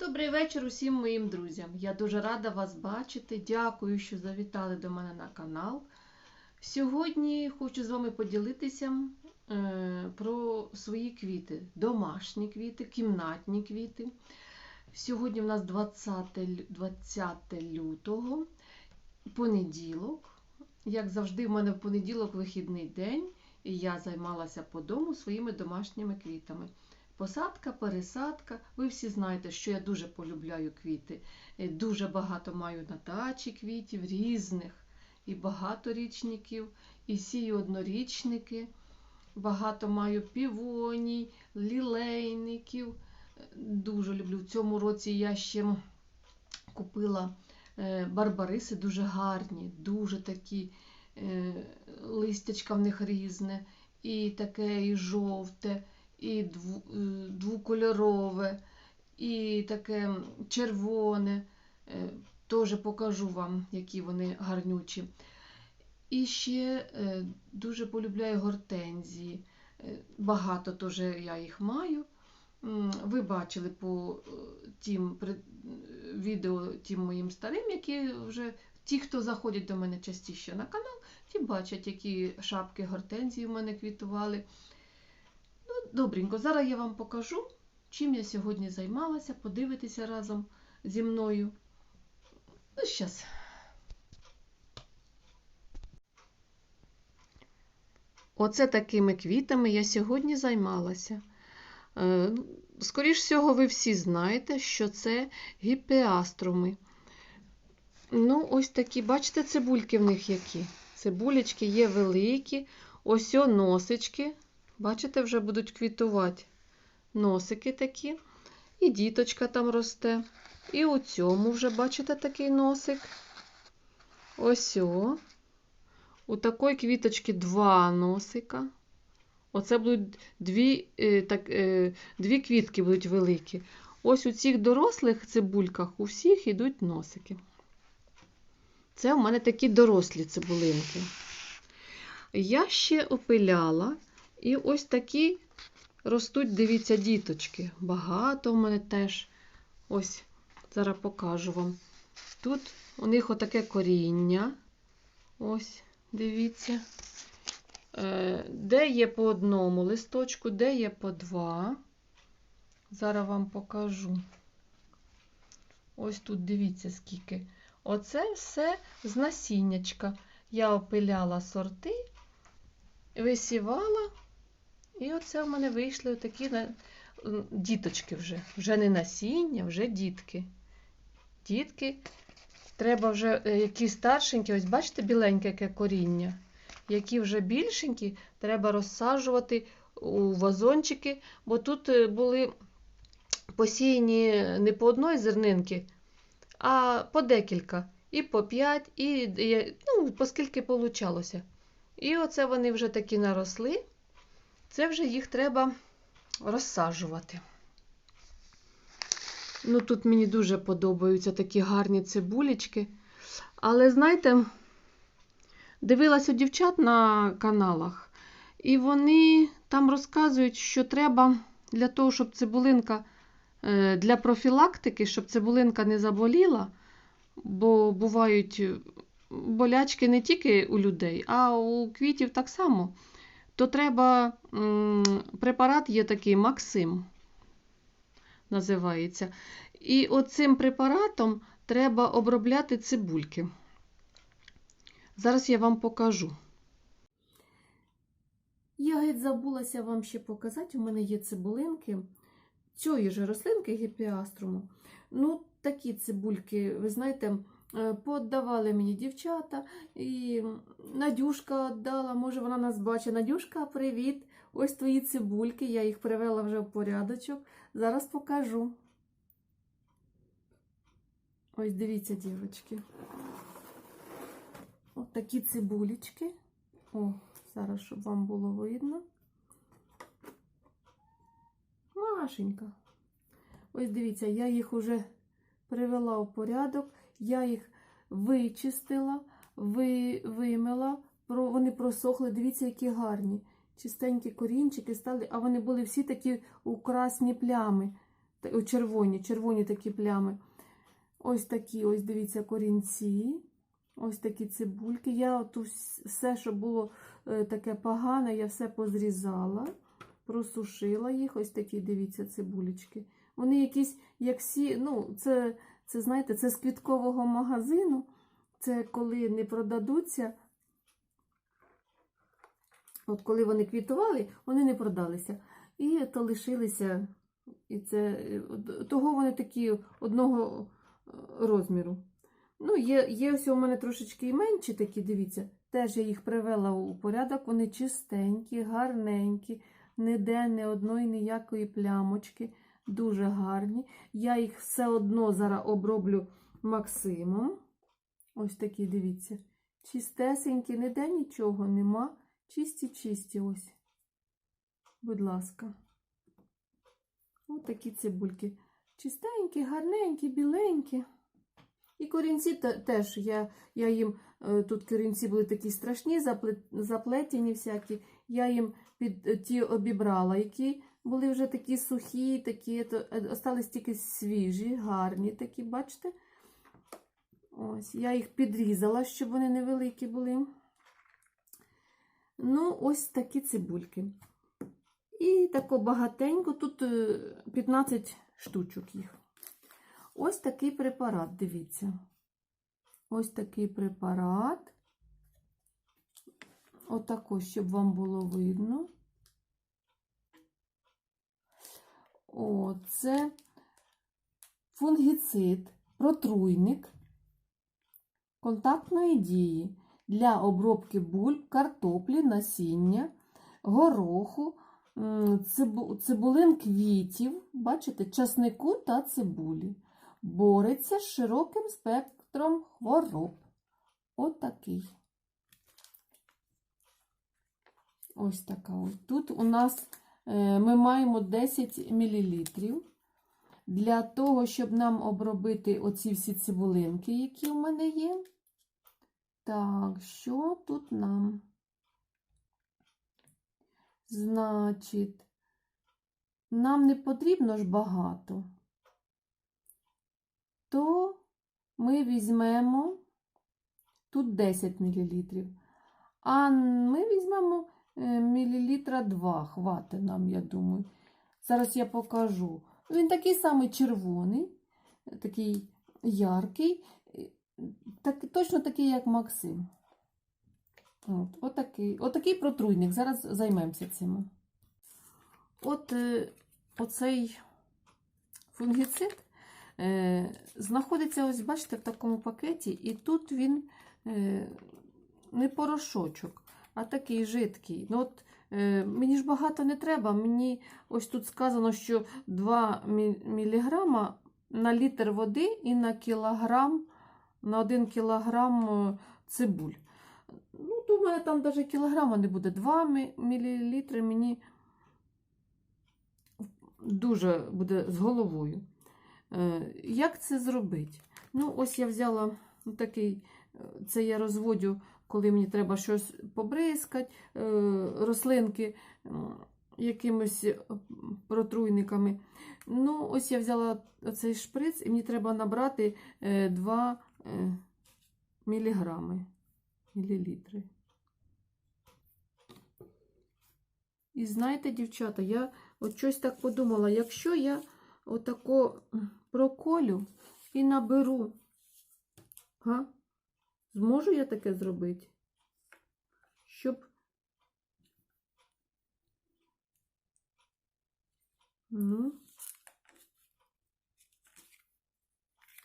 Добрий вечір усім моїм друзям. Я дуже рада вас бачити. Дякую, що завітали до мене на канал. Сьогодні хочу з вами поділитися е, про свої квіти. Домашні квіти, кімнатні квіти. Сьогодні в нас 20, 20 лютого, понеділок. Як завжди, в мене в понеділок вихідний день, і я займалася по дому своїми домашніми квітами. Посадка, пересадка. Ви всі знаєте, що я дуже полюбляю квіти. Е, Дуже багато маю на дачі квітів різних, і багаторічників, і сію однорічники. Багато маю півоній, лілейників. Е, Дуже люблю. В цьому році я ще купила е, барбариси дуже гарні, дуже такі листячка в них різне, і таке і жовте і е, двокольорове, і таке червоне. Е, Теж покажу вам, які вони гарнючі. І ще е, дуже полюбляю гортензії. Багато теж я їх маю. Ви бачили по тим відео тим моїм старим, які вже ті, хто заходять до мене частіше на канал, ті бачать, які шапки гортензії в мене квітували. Добренько, зараз я вам покажу, чим я сьогодні займалася. Подивитися разом зі мною. Ну, щас. Оце такими квітами я сьогодні займалася. Е, Скоріш всього, ви всі знаєте, що це гіпеаструми. Ну, ось такі, бачите, цибульки в них які. Цибулечки є великі, ось носички. Бачите, вже будуть квітувати носики такі. І діточка там росте. І у цьому вже, бачите, такий носик. Ось о. У такої квіточки два носика. Оце будуть дві, е, так, е, дві квітки будуть великі. Ось у цих дорослих цибульках у всіх йдуть носики. Це у мене такі дорослі цибулинки. Я ще опиляла і ось такі ростуть, дивіться, діточки. Багато в мене теж. Ось, зараз покажу вам. Тут у них отаке коріння. Ось, дивіться. Е, Де є по одному листочку, де є по два. Зараз вам покажу. Ось тут дивіться, скільки. Оце все з насіннячка. Я опиляла сорти, висівала. І оце в мене вийшли такі діточки вже. Вже не насіння, вже дітки. Дітки. Треба вже е, які старшенькі, ось бачите, біленьке яке коріння. Які вже більшенькі, треба розсаджувати у вазончики, бо тут е, були посіяні не по одної зернинки, а по декілька. І по п'ять, і ну, поскільки получалося. І оце вони вже такі наросли. Це вже їх треба розсаджувати. Ну, тут мені дуже подобаються такі гарні цибулечки. Але, знаєте, дивилась у дівчат на каналах, і вони там розказують, що треба для того, щоб цибулинка е, для профілактики, щоб цибулинка не заболіла, бо бувають болячки не тільки у людей, а у квітів так само то треба препарат є такий Максим, називається. І оцим препаратом треба обробляти цибульки. Зараз я вам покажу. Я геть забулася вам ще показати. У мене є цибулинки цієї ж рослинки гіпіаструму. Ну, такі цибульки, ви знаєте, е, подавали мені дівчата, і Надюшка віддала, може вона нас бачить. Надюшка, привіт! Ось твої цибульки, я їх привела вже в порядочок. Зараз покажу. Ось дивіться, дівчатки. Ось такі цибулечки. О, зараз, щоб вам було видно. Машенька. Ось дивіться, я їх уже привела в порядок, я їх вичистила, ви, вимила, про, вони просохли. Дивіться, які гарні. Чистенькі корінчики стали, а вони були всі такі у красні плями. Червоні, червоні такі плями. Ось такі, ось дивіться, корінці. Ось такі цибульки. Я от все, що було е, таке погане, я все позрізала, просушила їх. Ось такі, дивіться, цибулечки. Вони якісь, як всі, ну, це, це знаєте, це з квіткового магазину. Це коли не продадуться. От коли вони квітували, вони не продалися. І то лишилися. І це, е, того вони такі одного е, розміру. Ну, є, є ось у мене трошечки і менші такі, дивіться. Теж я їх привела у порядок. Вони чистенькі, гарненькі, ніде не одної ніякої плямочки. Дуже гарні. Я їх все одно зараз оброблю Максимом. Ось такі, дивіться. Чистесенькі, ніде нічого нема. Чисті-чисті ось. Будь ласка. Ось такі цибульки. Чистенькі, гарненькі, біленькі. І корінці теж я, я їм, е, тут корінці були такі страшні, заплет- заплетені всякі. Я їм під е, ті обібрала, які були вже такі сухі, такі, то, е, остались тільки свіжі, гарні такі, бачите? Ось, я їх підрізала, щоб вони невеликі були. Ну, ось такі цибульки. І тако багатенько, тут е, 15 штучок їх. Ось такий препарат, дивіться. Ось такий препарат. Отако, щоб вам було видно. О, це фунгіцид, протруйник контактної дії для обробки бульб, картоплі, насіння, гороху, цибулин квітів, бачите, часнику та цибулі. Бореться з широким спектром хвороб. Отакий. Ось така. От. Тут у нас ми маємо 10 мл. Для того, щоб нам обробити оці всі цибулинки, які в мене є. Так, що тут нам? Значить, нам не потрібно ж багато. То ми візьмемо тут 10 мл. А ми візьмемо е, мілілітра 2. Хватить нам, я думаю. Зараз я покажу. Він такий самий червоний, такий яркий, е, так, точно такий, як Максим. От, отакий, отакий протруйник. Зараз займемося цим. От е, оцей фунгіцид е, знаходиться, ось, бачите, в такому пакеті, і тут він е, не порошочок, а такий жидкий. Ну, от, е, мені ж багато не треба. Мені ось тут сказано, що 2 мг на літр води і на кілограм, на 1 кілограм е, цибуль. Ну, думаю, там навіть кілограма не буде. 2 мл мені дуже буде з головою. Е, Як це зробити? Ну, ось я взяла такий, е, це я розводю, коли мені треба щось побризкати, е, рослинки м, якимось е, протруйниками. Ну, ось я взяла цей шприц, і мені треба набрати 2 міліграми, мілілітри. І знаєте, дівчата, я от щось так подумала, якщо я отако проколю і наберу, га? Зможу я таке зробити? Щоб. Ну.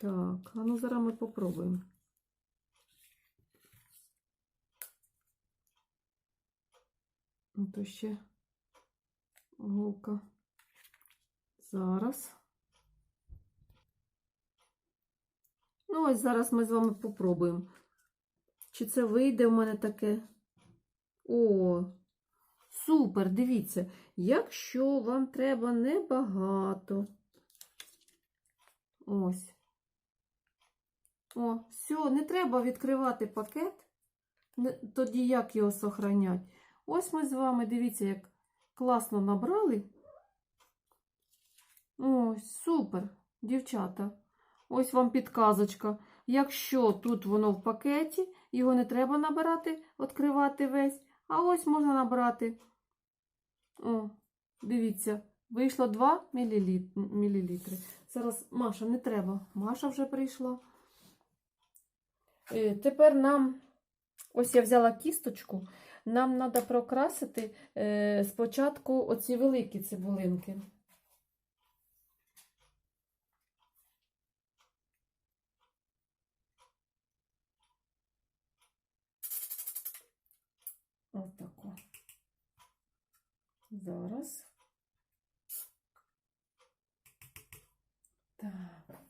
Так, а ну зараз ми попробуємо. Ну, То ще голка. Зараз. Ну, ось зараз ми з вами попробуємо. Чи це вийде в мене таке? О, супер! Дивіться, якщо вам треба небагато. Ось. О, все, не треба відкривати пакет. Тоді як його сохранять? Ось ми з вами, дивіться, як класно набрали. Ось, супер, дівчата. Ось вам підказочка. Якщо тут воно в пакеті, його не треба набирати, відкривати весь, а ось можна набрати. О, дивіться, вийшло 2 мл. Зараз Маша не треба. Маша вже прийшла. Е, Тепер нам, ось я взяла кісточку, нам треба прокрасити е, спочатку оці великі цибулинки. Отако. Зараз. Так.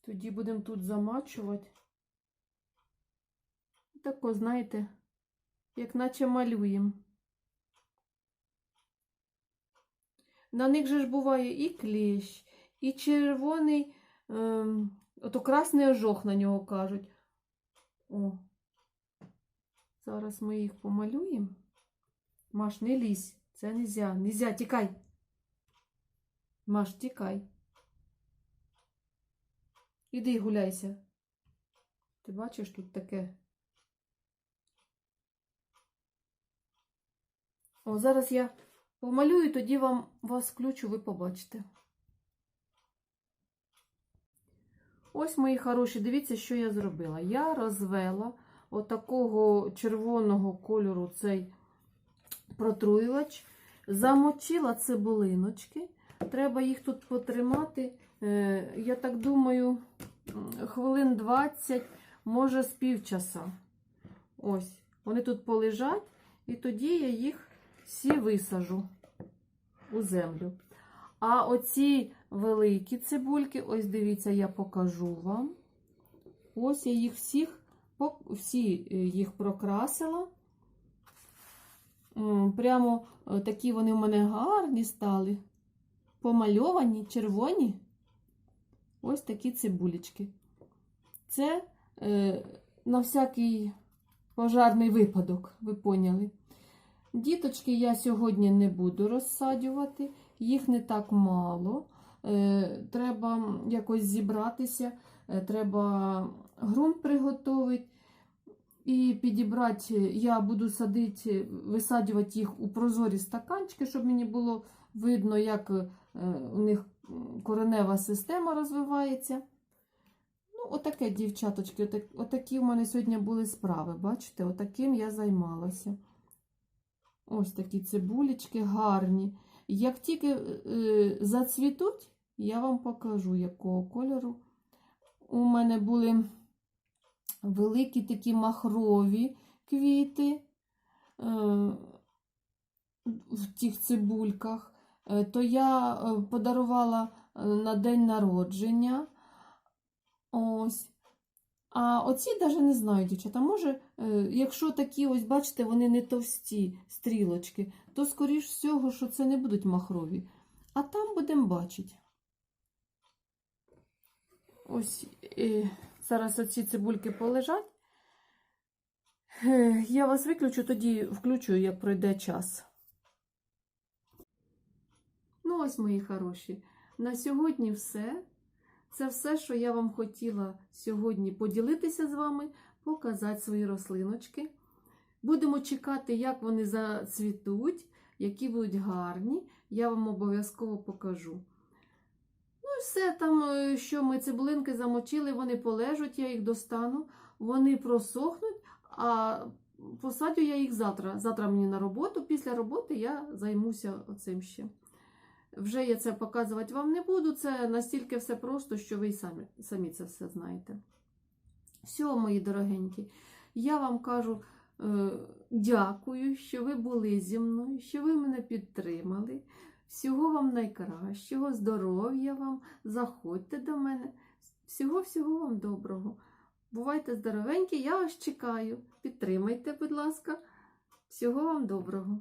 Тоді будемо тут замачувати. Тако, знаєте, як наче малюємо. На них же ж буває і клещ, і червоний, ото красний ожог на нього кажуть. О. Зараз ми їх помалюємо. Маш, не лізь. Це нельзя. Нельзя, тікай. Маш, тікай. Іди гуляйся. Ти бачиш тут таке? О, зараз я помалюю, тоді вам вас включу, ви побачите. Ось, мої хороші, дивіться, що я зробила. Я розвела отакого червоного кольору цей протруювач, замочила цибулиночки. Треба їх тут потримати, е, я так думаю, хвилин 20, може з півчаса. Ось, вони тут полежать, і тоді я їх всі висажу у землю. А оці великі цибульки, ось дивіться, я покажу вам. Ось я їх всіх, всі е, їх прокрасила. Прямо е, такі вони в мене гарні стали. Помальовані, червоні. Ось такі цибулечки. Це е, на всякий пожарний випадок, ви поняли. Діточки я сьогодні не буду розсаджувати, їх не так мало. Е, треба якось зібратися, е, треба ґрунт приготувати і підібрати. Я буду садити, висаджувати їх у прозорі стаканчики, щоб мені було видно, як е, у них коренева система розвивається. Ну, отаке, дівчаточки, отак, отакі в мене сьогодні були справи. Бачите, отаким я займалася. Ось такі цибулечки гарні. Як тільки е, зацвітуть, я вам покажу, якого кольору. У мене були великі такі махрові квіти е, в тих цибульках. Е, то я е, подарувала е, на день народження. Ось. А оці навіть не знаю, дівчата. Може, е, якщо такі, ось, бачите, вони не товсті стрілочки, то, скоріш всього, що це не будуть махрові. А там будемо бачити. Ось е, зараз оці цибульки полежать. Е, Я вас виключу, тоді включу, як пройде час. Ну, ось, мої хороші. На сьогодні все. Це все, що я вам хотіла сьогодні поділитися з вами, показати свої рослиночки. Будемо чекати, як вони зацвітуть, які будуть гарні. Я вам обов'язково покажу. Ну все там, е, що ми цибулинки замочили, вони полежать, я їх достану, вони просохнуть, а посадю я їх завтра. Завтра мені на роботу. Після роботи я займуся оцим ще. Вже я це показувати вам не буду. Це настільки все просто, що ви самі, самі це все знаєте. Все, мої дорогенькі, я вам кажу е, дякую, що ви були зі мною, що ви мене підтримали. Всього вам найкращого, здоров'я вам, заходьте до мене. Всього-всього вам доброго. Бувайте здоровенькі, я вас чекаю. Підтримайте, будь ласка. Всього вам доброго.